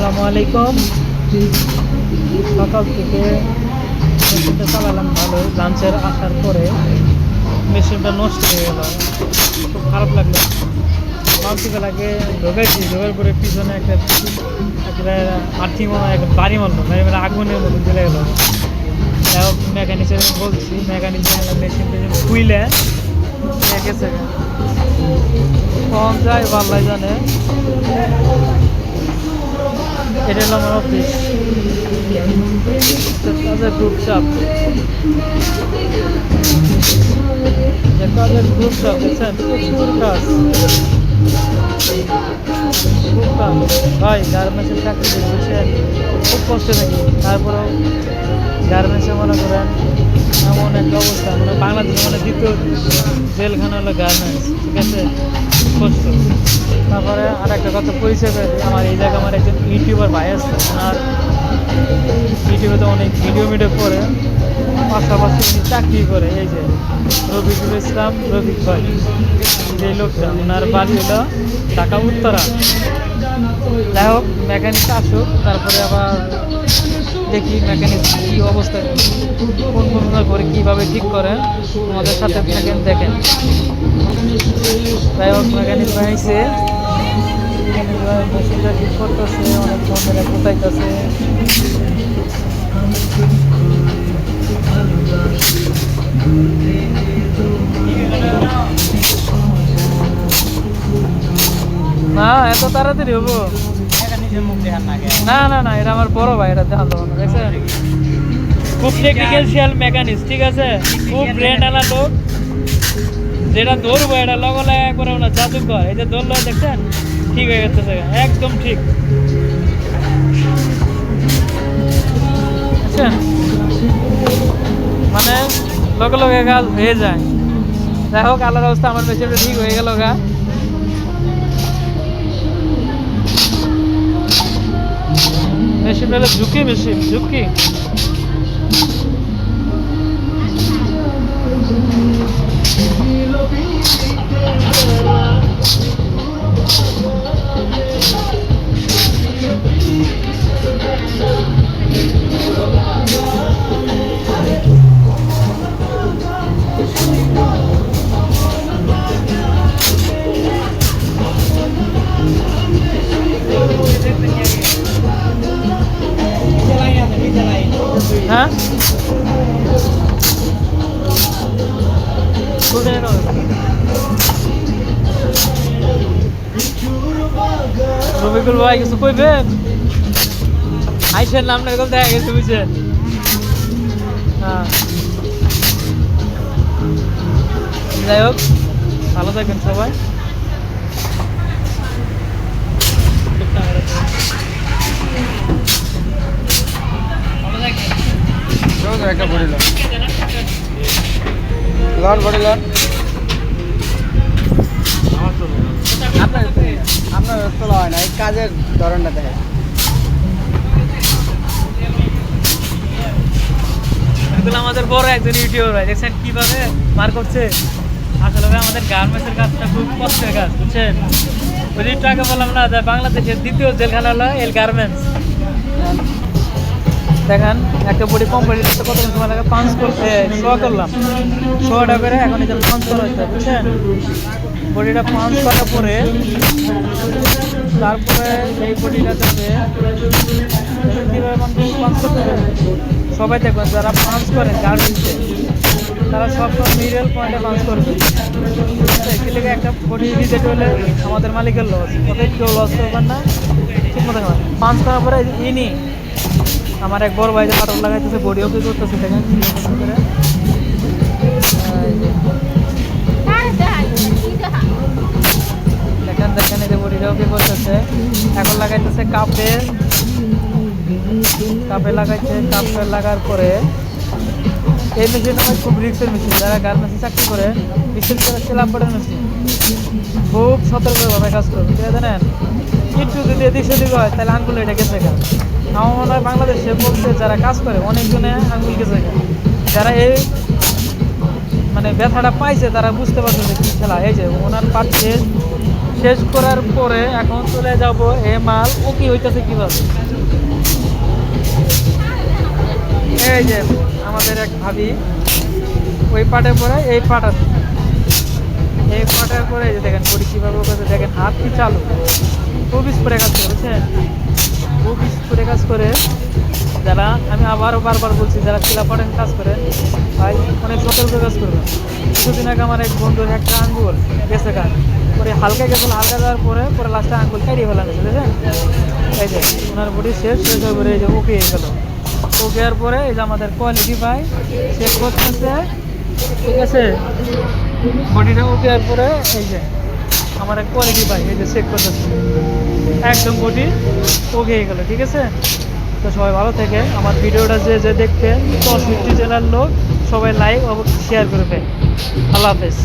আসসালামু আলাইকুম। সকাল থেকে মেশিনটা চালালাম ভালো, লাঞ্চের আসার পরে মেশিনটা নষ্ট হয়ে গেল। খুব খারাপ লাগল। মাল্টিকাল আগে ঢোকাইছি ঢোকার পরে পিছনে একটা একটা একটা বাড়ি মারলো মানে আগুনের মতো জ্বলে গেলো। যাই বলছি মেকানিক মেশিনটা খুইলে গেছে। কম যায় পাল্লাই জানে। Head along all of this. There's other groups up. There's other groups up. It's a. কাজ ভাই, গার্মেন্টসের চাকরি বুঝছেন খুব কষ্ট থাকি। তারপরেও গার্মেন্টসে মনে করেন এমন একটা অবস্থা মানে বাংলাদেশে মানে দ্বিতীয় জেলখানা হলো গার্মেন্টস, ঠিক আছে? কষ্ট। তারপরে আর একটা কথা পরিচয় আমার এই জায়গায় আমার একজন ইউটিউবার ভাই আছে, আর ইউটিউবে তো অনেক ভিডিও মিডিও করে, পাশাপাশি উনি চাকরি করে, এই যে রফিকুল ইসলাম রফিক ভাই, যে লোকটা ওনার বাড়ি হলো ঢাকা উত্তরা যাই হোক মেকানিক আসুক, তারপরে আবার দেখি মেকানিক কী অবস্থা, কোন কোন করে কীভাবে ঠিক করে আমাদের সাথে থাকেন, দেখেন। যাই হোক মেকানিক মেশিনটা ঠিক অনেক ধরনের কোথাইতেছে না এত তাড়াতাড়ি হব? না না না, এটা আমার বড় ভাই, এটা দেখাল না দেখছেন? খুব টেকনিক্যাল মেকানিক্স ঠিক আছে? খুব ব্রেন আলা লোক। যেটা ধরবো, এটা লগো লাগা করে না জাদুকর এই যে ধরলো, দেখছেন? ঠিক হয়ে গেছে একদম ঠিক। মানে লগে লগে কাজ হয়ে যায়। যাই হোক, আল্লাহর অবস্থা আমার মেশিনটা ঠিক হয়ে গেল গা। মেশিন হলো ঝুঁকি মেশিন ঝুঁকি হ্যাঁ রবিকুল ভাই, কিছু কইবেন? আইসের নাম এরকম দেখা গেছে, বুঝছেন? হ্যাঁ। যাই হোক, ভালো থাকেন সবাই। একটা ভরি লন লন আপনার আপনার তোলা হয় না, এই কাজের ধরনটা দেখে এগুলো আমাদের বড় একজন ইউটিউবার ভাই, দেখছেন কীভাবে মার করছে? আসলে ভাই, আমাদের গার্মেন্টসের কাজটা খুব কষ্টের কাজ, বুঝছেন? ওই যে আগে বললাম না, যে বাংলাদেশের দ্বিতীয় জেলখানা হলো এল গার্মেন্টস দেখেন, একটা বডি কোম্পানি কত কত সময় লাগে, পাঁচ করতে শো করলাম। শোটা করে এখন এটা পাঁচ করা হচ্ছে বুঝছেন? বডিটা পাঁচ করার পরে তারপরে এই কীভাবে পাঁচ করতে হবে সবাই দেখবেন যারা পাঁচ করেন গার্মেন্টসে তারা সব মিডল পয়েন্টে পাঁচ করবে থেকে একটা বডি রিজেক্ট হলে আমাদের মালিকের লস ওদের কেউ লস করবেন না, ঠিক মতো পাঁচ করার পরে ইনি, আমার এক বড় ভাই যে পাটক লাগাইতেছে, বডিও অফিস করতেছে, দেখেন করে। করতেছে এখন লাগাইতেছে কাপে। কাপে লাগাইছে, কাপে লাগার পরে এই মেশিন আমার খুব রিক্সের মেশিন যারা গার্মেন্টসে চাকরি করে বিশেষ করে সেলাম্পারের মেশিন খুব সতর্কভাবে কাজ করবে ঠিক আছে জানেন একটু যদি এদিক সেদিক হয়, তাহলে আঙ্গুল এটা গেছে গা। আমার মনে হয় বাংলাদেশে বলতে যারা কাজ করে অনেকজনে আঙ্গুল গেছে গা। যারা এই মানে ব্যথাটা পাইছে, তারা বুঝতে পারছে যে কী খেলা। এই যে ওনার পাচ্ছে শেষ করার পরে এখন চলে যাব এ মাল। ও কি হইতেছে কীভাবে? এই যে আমাদের এক ভাবি, ওই পাটে পরে এই পাট আছে। এই পাটের পরে এই যে দেখেন পরি কীভাবে করছে দেখেন হাত কি চালু। খুব স্প্রে কাজ করে, বুঝছেন? খুব স্প্রে কাজ করে। যারা, আমি আবারও বারবার বলছি, যারা চিলাপাটেন কাজ করে, ভাই অনেক সতর্ক কাজ করবেন কিছুদিন আগে আমার এক বন্ধুর একটা আঙ্গুল গেছে কাজ পরে হালকা গেছিল, হালকা দেওয়ার পরে পরে লাস্টে আঙ্গুল কাটিয়ে ফেলা গেছে বুঝলেন এই যে, ওনার বডি শেষ হয়ে পরে এই যে ওকে গেল। ওকে পরে এই যে আমাদের কোয়ালিটি ভাই সে করতেছে ঠিক আছে? বডিটা ওকে পরে এই যে, আমার কোয়ালিটি ভাই এই যে চেক করতেছে একদম বডি ওকে গেল, ঠিক আছে? তো সবাই ভালো থেকে। আমার ভিডিওটা যে যে দেখবেন চৌষট্টি জেলার লোক সবাই লাইক অবশ্যই শেয়ার করবে আল্লাহ হাফেজ।